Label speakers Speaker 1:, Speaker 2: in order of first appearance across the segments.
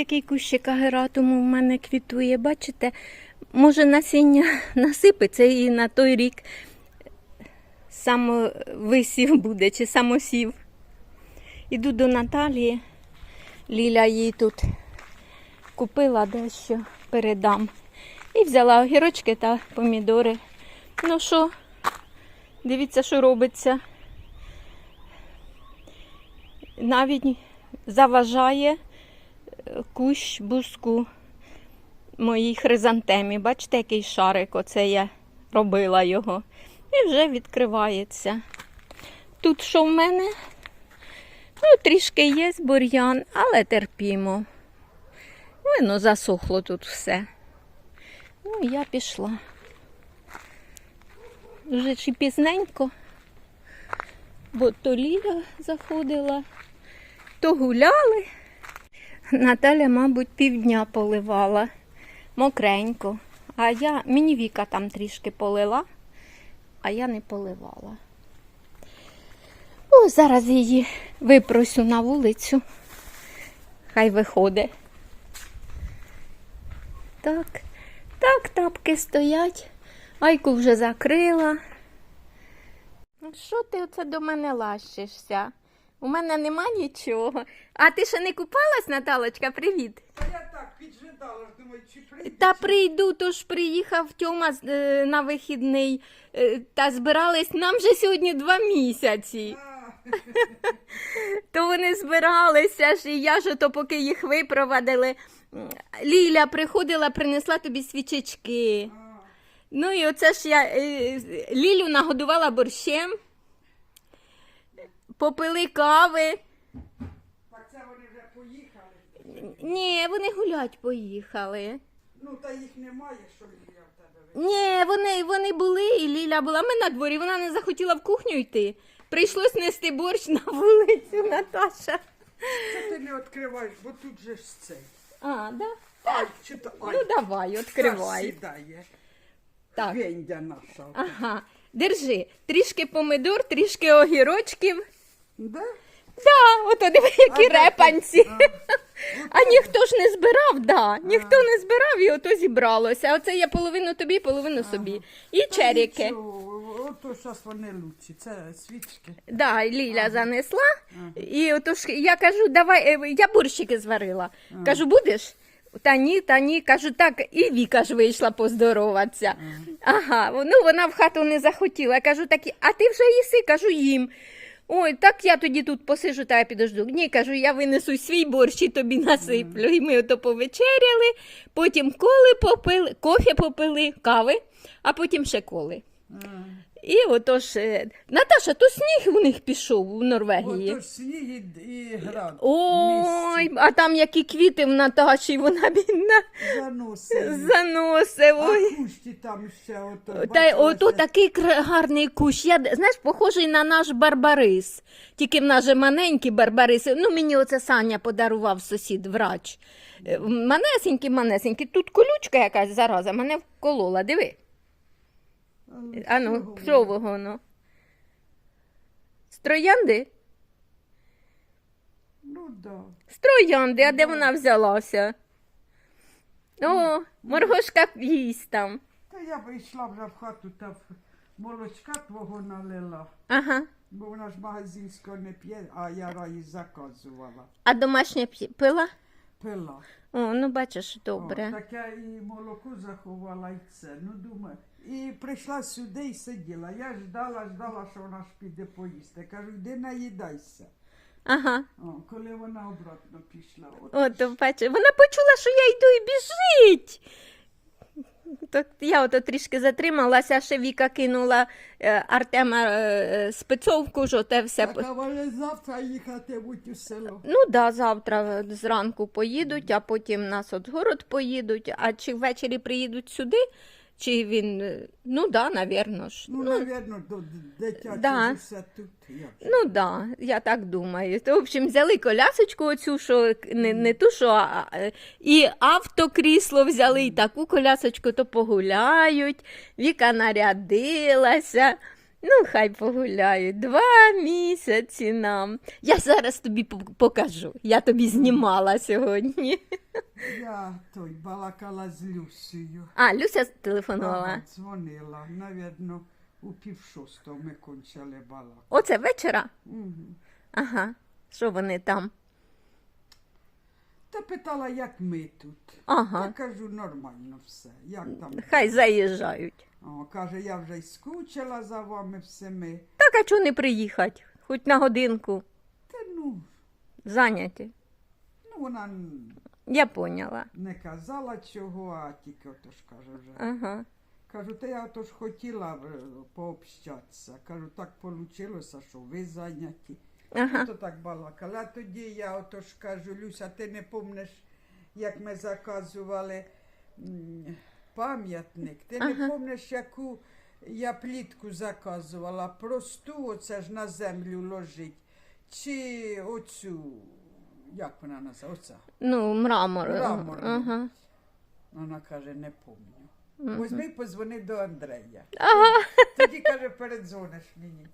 Speaker 1: Який кущик агератуму в мене квітує, бачите? Може насіння насипеться і на той рік самовисів буде чи самосів. Іду до Наталії. Ліля їй тут купила дещо, передам. І взяла огірочки та помідори. Ну що, дивіться, що робиться. Навіть заважає кущ буску моїй хризантемі. Бачите, який шарик, оце я робила його. І вже відкривається. Тут що в мене? Ну, трішки є бур'ян, але терпімо. Воно засохло тут все. Ну, я пішла. Вже чи пізненько, бо то Ліля заходила, то гуляли. Наталя, мабуть, півдня поливала мокренько. А я, мені Віка там трішки полила, а я не поливала. О, зараз її випросю на вулицю. Хай виходить. Так, так, тапки стоять. Айку вже закрила. Ну, Що ти оце до мене лащишся? У мене нема нічого. А ти ще не купалась, Наталочка? Привіт.
Speaker 2: Та я так піджидала, думаю, чи прийде.
Speaker 1: Та прийду, то ж приїхав Тьома е, на вихідний е, та збирались. Нам вже сьогодні два місяці. То вони збиралися ж, і я ж то поки їх випровадили. Ліля приходила, принесла тобі свічечки.
Speaker 2: а.
Speaker 1: Ну і оце ж я е, Лілю нагодувала борщем, попили кави.
Speaker 2: Так це вони вже поїхали.
Speaker 1: Ні, вони гулять поїхали.
Speaker 2: Ну, та їх немає, що Лілія в тебе.
Speaker 1: Ні, вони, вони були, і Ліля була. Ми на дворі, вона не захотіла в кухню йти. Прийшлось нести борщ на вулицю, Наташа.
Speaker 2: Це ти не відкриваєш, бо тут же ж цей.
Speaker 1: А, да?
Speaker 2: Ай, чи то ай,
Speaker 1: Ну давай, відкривай.
Speaker 2: сідає.
Speaker 1: Так.
Speaker 2: Гендя наша.
Speaker 1: Ага. Держи. Трішки помидор, трішки огірочків.
Speaker 2: Да?
Speaker 1: Да, ото диви, які
Speaker 2: А, да,
Speaker 1: репанці.
Speaker 2: а.
Speaker 1: А ніхто ж не збирав, да. Ніхто не збирав і ото зібралося. Оце я половину тобі, половину собі. І
Speaker 2: Та
Speaker 1: черіки.
Speaker 2: нічого, Ото зараз вони лучші. Це свічки.
Speaker 1: Да, Ліля занесла. І ото ж я кажу, давай, е, я борщики зварила. Кажу, будеш? Та ні, та ні. Кажу, так, і Віка ж вийшла поздороватися. Ага, ну вона в хату не захотіла. Я кажу, так, а ти вже їси? Кажу, їм. Ой, так я тоді тут посижу та я підожду. Ні, кажу, я винесу свій борщ і тобі насиплю. І ми ото повечеряли, потім коли попили, кофе попили, кави, а потім ще коли. І отож, е, Наташа, то сніг у них пішов у Норвегії.
Speaker 2: Ото ж сніг і, і град.
Speaker 1: Ой, а там які квіти в Наташі, вона бідна
Speaker 2: Заносить.
Speaker 1: заносив.
Speaker 2: А кущі там ще ото.
Speaker 1: Та й
Speaker 2: бачила,
Speaker 1: ото
Speaker 2: ще?
Speaker 1: такий кра- гарний кущ. Я, знаєш, похожий на наш барбарис. Тільки в нас же маленький барбарис. Ну, мені оце Саня подарував сусід, врач. Е, Манесенький, манесенький. Тут колючка якась зараза, мене вколола. Диви. Ану,
Speaker 2: воно?
Speaker 1: що? З троянди?
Speaker 2: Ну да.
Speaker 1: З троянди, а де вона взялася? О, моргошка їсть там.
Speaker 2: Та я вийшла вже в хату та в молочка твого налила.
Speaker 1: Ага.
Speaker 2: Бо вона ж магазинського не п'є, а я раї заказувала.
Speaker 1: А домашня п'є- пила?
Speaker 2: Пила.
Speaker 1: О, ну бачиш,
Speaker 2: О,
Speaker 1: добре.
Speaker 2: так я і молоко заховала, і це. Ну думаю. І прийшла сюди і сиділа. Я ждала, ждала, що вона ж піде поїсти. Кажу, йди наїдайся.
Speaker 1: Ага.
Speaker 2: О, коли вона обратно пішла. От
Speaker 1: От, то бачиш, вона почула, що я йду і біжить. Так я ото трішки затрималася, ще Віка кинула е, Артема е, спецовку, що те все.
Speaker 2: Так, а вони завтра їхатимуть у село.
Speaker 1: Ну да, завтра зранку поїдуть, а потім нас от город поїдуть. А чи ввечері приїдуть сюди, чи він. е, Ну да, навірно ж.
Speaker 2: Ну, навірно, до дитячого
Speaker 1: да.
Speaker 2: тут.
Speaker 1: Ну да, я так думаю. То, в общем, взяли колясочку оцю, що не, не ту, що а, е, і автокрісло взяли, і таку колясочку, то погуляють. Віка нарядилася. Ну, хай погуляють. Два місяці нам. Я зараз тобі покажу. Я тобі знімала сьогодні.
Speaker 2: Я той балакала з Люсею.
Speaker 1: А, Люся телефонувала.
Speaker 2: Ага, дзвонила. Навірно, у пів шостого ми кончили балакати.
Speaker 1: Оце вечора?
Speaker 2: Угу.
Speaker 1: Ага. Що вони там?
Speaker 2: Та питала, як ми тут.
Speaker 1: Ага.
Speaker 2: Я кажу, нормально все. Як там?
Speaker 1: Хай заїжджають.
Speaker 2: О, каже, я вже й скучила за вами всіми.
Speaker 1: Так, а чого не приїхати? Хоч на годинку.
Speaker 2: Та ну,
Speaker 1: Зайняті.
Speaker 2: ну вона н-
Speaker 1: Я поняла.
Speaker 2: не казала чого, а тільки отож каже вже.
Speaker 1: Ага.
Speaker 2: Кажу, та я отож хотіла е, пообщатися. Кажу, так вийшло, що ви зайняті.
Speaker 1: Ага.
Speaker 2: То так балакали. А тоді я отож кажу, Люся, ти не помниш, як ми заказували м, пам'ятник. Ти не помниш, яку я плітку заказувала, просту, оце ж на землю ложить. Чи оцю, як вона називається? Оця.
Speaker 1: Ну, мрамор.
Speaker 2: Мраморну.
Speaker 1: Ага.
Speaker 2: Вона каже, не помню. Возьми позвони до Андрея.
Speaker 1: Ага.
Speaker 2: Тоді каже, передзвониш мені.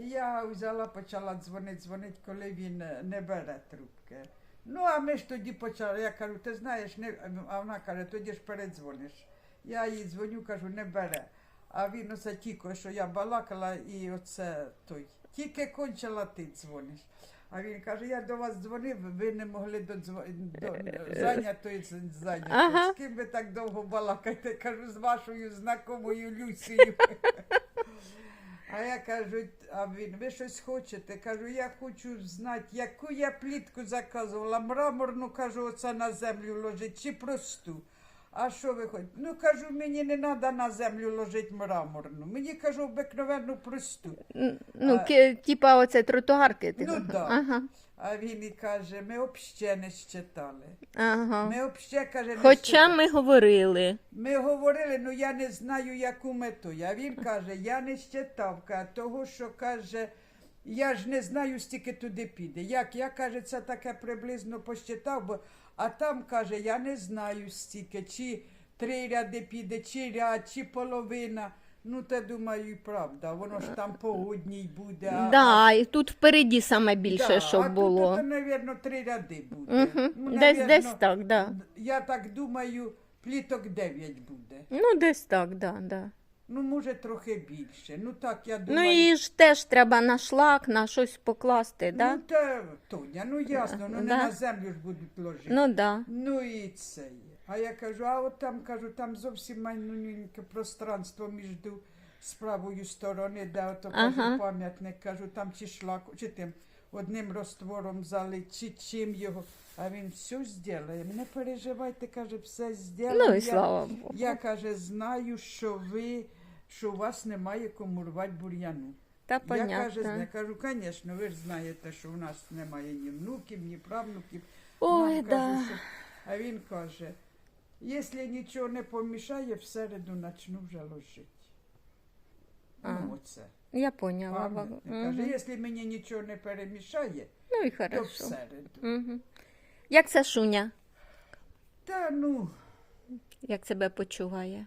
Speaker 2: І я взяла, почала дзвонити, дзвонити, коли він не бере трубки. Ну, а ми ж тоді почали. Я кажу, ти знаєш, не... а вона каже, тоді ж передзвониш. Я їй дзвоню, кажу, не бере. А він оце тільки, що я балакала, і оце той. Тільки кончила, ти дзвониш. А він каже, я до вас дзвонив, ви не могли додзво... до... зайнятої з- зайняти.
Speaker 1: Ага.
Speaker 2: З ким ви так довго балакаєте? Кажу, з вашою знакомою Люсією. А я кажу, а він, ви щось хочете? Кажу, я хочу знати, яку я плітку заказувала. Мраморну, кажу, оце на землю ложить, чи просту. А що ви хочете? Ну, кажу, мені не треба на землю ложити мраморну. Мені кажу, обикновенну просту.
Speaker 1: Ну,
Speaker 2: А-
Speaker 1: типа оце тротуарки. ти
Speaker 2: Ну,
Speaker 1: так.
Speaker 2: да.
Speaker 1: Ага.
Speaker 2: А він і каже, ми взагалі не щитали.
Speaker 1: Ага.
Speaker 2: Ми взагалі, каже, не
Speaker 1: Хоча
Speaker 2: щитали.
Speaker 1: ми говорили.
Speaker 2: Ми говорили, ну я не знаю, яку мету. А він каже, я не щитав, каже, того, що каже, я ж не знаю, стільки туди піде. Як я каже, це таке приблизно посчитав, бо а там каже, я не знаю стільки, чи три ряди піде, чи ряд, чи половина. Ну, та думаю, і правда, воно ж там по одній буде. а-
Speaker 1: Да, і тут впереді саме більше,
Speaker 2: Да,
Speaker 1: що
Speaker 2: а
Speaker 1: було.
Speaker 2: Тут, мабуть, три ряди буде.
Speaker 1: Угу.
Speaker 2: Ну,
Speaker 1: десь,
Speaker 2: навірно,
Speaker 1: десь так, да.
Speaker 2: Я так думаю, пліток 9 буде.
Speaker 1: Ну, десь так, да, да.
Speaker 2: Ну, може, трохи більше. Ну так, я думаю.
Speaker 1: Ну і ж теж треба на шлак, на щось покласти, да?
Speaker 2: Ну, та, Тоня, ну ясно, ну не
Speaker 1: Да.
Speaker 2: на землю ж будуть ложити.
Speaker 1: Ну да.
Speaker 2: Ну і це є. А я кажу, а от там кажу, там зовсім маленьке пространство між з правої сторони, де ото кажу,
Speaker 1: Ага.
Speaker 2: пам'ятник, кажу, там чи шлак, чи тим одним розтвором залить, чи чим його. А він все зробить. Не переживайте, каже, все зробить.
Speaker 1: Ну і
Speaker 2: Я-
Speaker 1: слава Богу.
Speaker 2: Я каже, знаю, що ви, що у вас немає кому рвати бур'яну.
Speaker 1: Та
Speaker 2: Я каже,
Speaker 1: понятно.
Speaker 2: зна- кажу, звісно, ви ж знаєте, що у нас немає ні внуків, ні правнуків.
Speaker 1: Ой,
Speaker 2: Нам
Speaker 1: да.
Speaker 2: кажуть, що- А він каже, якщо нічого не помішає, в середу почну вже ложити.
Speaker 1: А.
Speaker 2: Ну, оце.
Speaker 1: Я поняла.
Speaker 2: Пам'ятник. Каже, якщо мені нічого не перемішає,
Speaker 1: Ну і
Speaker 2: то в
Speaker 1: хорошо.
Speaker 2: середу.
Speaker 1: Угу. Як Сашуня?
Speaker 2: Та ну,
Speaker 1: Як себе почуває?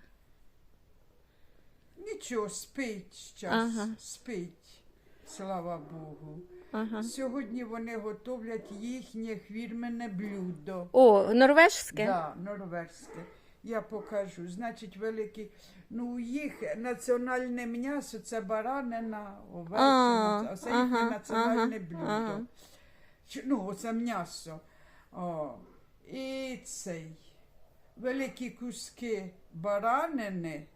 Speaker 2: нічого, спить час,
Speaker 1: Ага.
Speaker 2: спить, слава Богу.
Speaker 1: Ага.
Speaker 2: Сьогодні вони готовлять їхнє фірменне блюдо.
Speaker 1: О, норвежське?
Speaker 2: Да, норвезьке. Я покажу. Значить, великі. Ну, їх національне м'ясо це баранина,
Speaker 1: А,
Speaker 2: овечина. Це їхнє
Speaker 1: ага,
Speaker 2: національне
Speaker 1: ага,
Speaker 2: блюдо.
Speaker 1: ага.
Speaker 2: Ну, оце м'ясо. О, і цей великі куски баранини.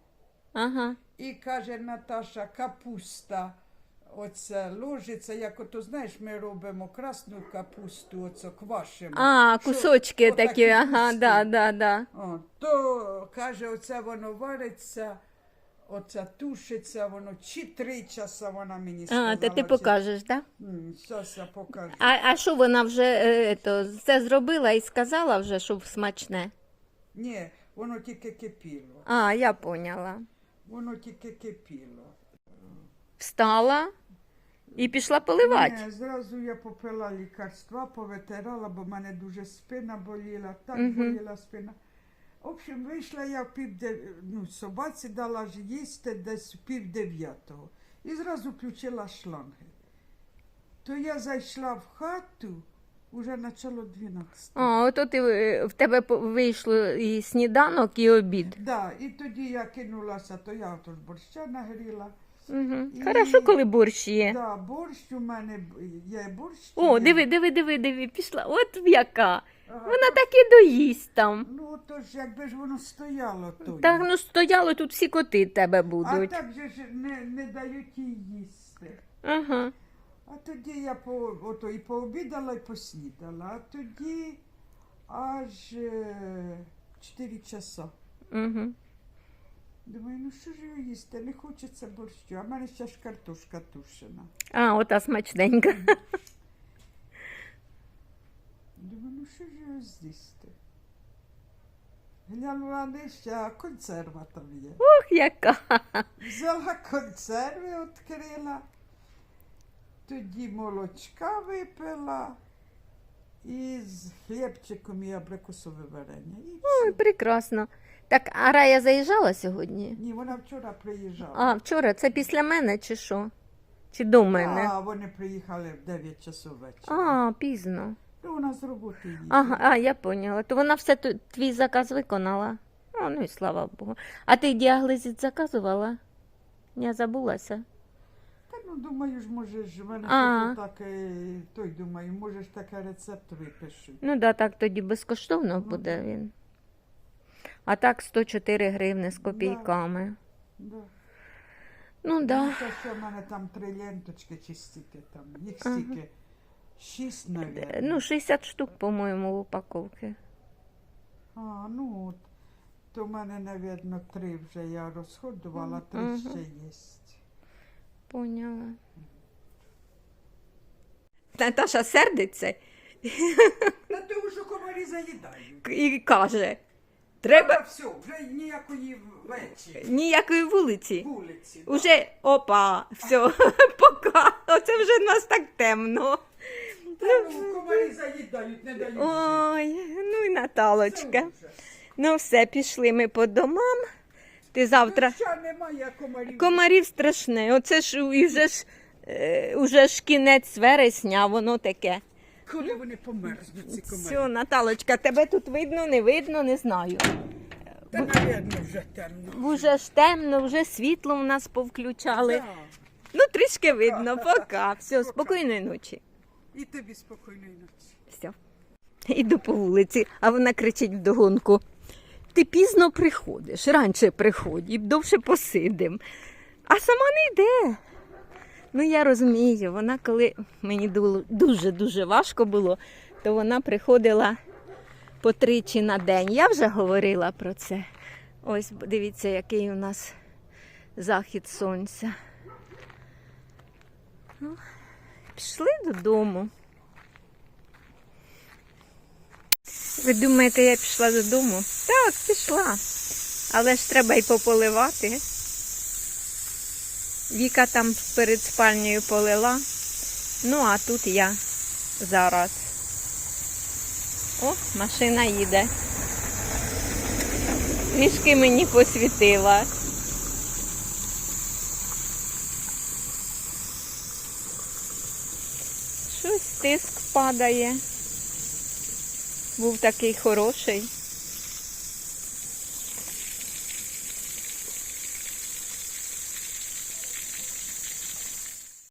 Speaker 1: Ага.
Speaker 2: І каже Наташа, капуста. Оце ложиться, як ото знаєш, ми робимо красну капусту, оце квашимо.
Speaker 1: А, кусочки
Speaker 2: отакі
Speaker 1: такі, ага,
Speaker 2: куски.
Speaker 1: да, да, да.
Speaker 2: О, то каже, оце воно вариться, оце тушиться, воно чи три часа вона мені сказала.
Speaker 1: А, то ти
Speaker 2: чи-
Speaker 1: покажеш, так?
Speaker 2: М, Щас я покажу.
Speaker 1: А, а що вона вже е, то, це зробила і сказала вже, що смачне?
Speaker 2: Ні, воно тільки кипіло.
Speaker 1: А, я поняла.
Speaker 2: Воно тільки кипіло.
Speaker 1: Встала і пішла поливати.
Speaker 2: Ні, зразу я попила лікарства, повитирала, бо в мене дуже спина боліла, так
Speaker 1: Мгм.
Speaker 2: боліла спина. В общем, вийшла я в пів дев... ну, собаці дала ж їсти десь в пів дев'ятого. і зразу включила шланги. То я зайшла в хату, уже почало 12.
Speaker 1: А, ото ти е, в тебе по- вийшло і сніданок, і обід.
Speaker 2: Да, і тоді я кинулася, то я отож борща нагріла.
Speaker 1: Угу.
Speaker 2: І-
Speaker 1: Хорошо, коли борщ є.
Speaker 2: Да, борщ у мене є борщ.
Speaker 1: О,
Speaker 2: є.
Speaker 1: диви, диви, диви, диви, пішла. От яка.
Speaker 2: Ага.
Speaker 1: Вона так і доїсть там.
Speaker 2: Ну, то ж якби ж воно стояло то.
Speaker 1: Так, ну стояло, тут всі коти тебе
Speaker 2: а
Speaker 1: будуть.
Speaker 2: так же ж не, не дають їй їсти.
Speaker 1: Ага.
Speaker 2: А тоді я по, ото і пообідала, і поснідала. А тоді аж е, 4 часа.
Speaker 1: Угу.
Speaker 2: Думаю, ну що ж його їсти? Не хочеться борщу. А в мене ще ж картошка тушена.
Speaker 1: А, ота смачненька.
Speaker 2: Думаю, ну що ж його з'їсти? Глянула нижче, а консерва там є.
Speaker 1: Ох, яка.
Speaker 2: Взяла консерви, відкрила, тоді молочка випила і з хлібчиком і абрикосове варення. І
Speaker 1: Ой,
Speaker 2: все.
Speaker 1: прекрасно. Так, а Рая заїжджала сьогодні?
Speaker 2: Ні, вона вчора приїжджала.
Speaker 1: А, вчора це після мене чи що? Чи до мене?
Speaker 2: А, вони приїхали в 9 часов вечора.
Speaker 1: А, пізно.
Speaker 2: Ну, вона з роботи їде.
Speaker 1: Ага, а, я поняла. То вона все ту- твій заказ виконала. О, ну і слава Богу. А ти діаглезит заказувала? Я забулася.
Speaker 2: Та ну думаю ж, може ж, в мене
Speaker 1: А.
Speaker 2: так, е, той думаю, може ж таке рецепт випишуть.
Speaker 1: Ну да, так тоді безкоштовно буде він. А так 104 гривни з копійками.
Speaker 2: Да.
Speaker 1: Ну да.
Speaker 2: Ну, що в мене там три ленточки чи стільки там, їх
Speaker 1: Ага.
Speaker 2: стільки. Шість, навіть.
Speaker 1: Ну, 60 штук, по-моєму, в упаковці.
Speaker 2: А, ну от. То в мене, навірно, три вже я розходувала, три
Speaker 1: Мгм.
Speaker 2: ще є.
Speaker 1: Поняла. Наташа сердиться
Speaker 2: Та ти вже комарі заїдають.
Speaker 1: і каже: треба
Speaker 2: все, вже ніякої вечі,
Speaker 1: ніякої вулиці.
Speaker 2: вулиці. да.
Speaker 1: Уже опа, все, пока. Оце вже в нас так темно.
Speaker 2: Та ну, комарі заїдають, не дають. жити.
Speaker 1: Ой, ну і
Speaker 2: Це
Speaker 1: Наталочка.
Speaker 2: ужас.
Speaker 1: Ну все, пішли ми по домам. Ти завтра.
Speaker 2: Доща немає комарів.
Speaker 1: Комарів страшне. Оце ж і вже ж, е, уже ж кінець вересня, воно таке.
Speaker 2: Коли вони померзнуть, ці комарі?
Speaker 1: Все, Наталочка, тебе тут видно, не видно, не знаю.
Speaker 2: Та, навірно, вже темно.
Speaker 1: Вже ж темно, вже світло у нас повключали.
Speaker 2: Да.
Speaker 1: Ну, трішки видно, пока. Все, спокійної ночі.
Speaker 2: І тобі спокійної ночі.
Speaker 1: Все. Іду по вулиці, а вона кричить вдогонку. Ти пізно приходиш, раніше приходь, і довше посидим. А сама не йде. Ну, я розумію, вона коли мені ду- дуже-дуже важко було, то вона приходила по тричі на день. Я вже говорила про це. Ось дивіться, який у нас захід сонця. Ну, Пішли додому. Ви думаєте, я пішла додому? Так, пішла. Але ж треба й пополивати. Віка там перед спальнею полила. Ну, а тут я зараз. О, машина їде. Трішки мені посвітила. Щось тиск падає. Був такий хороший.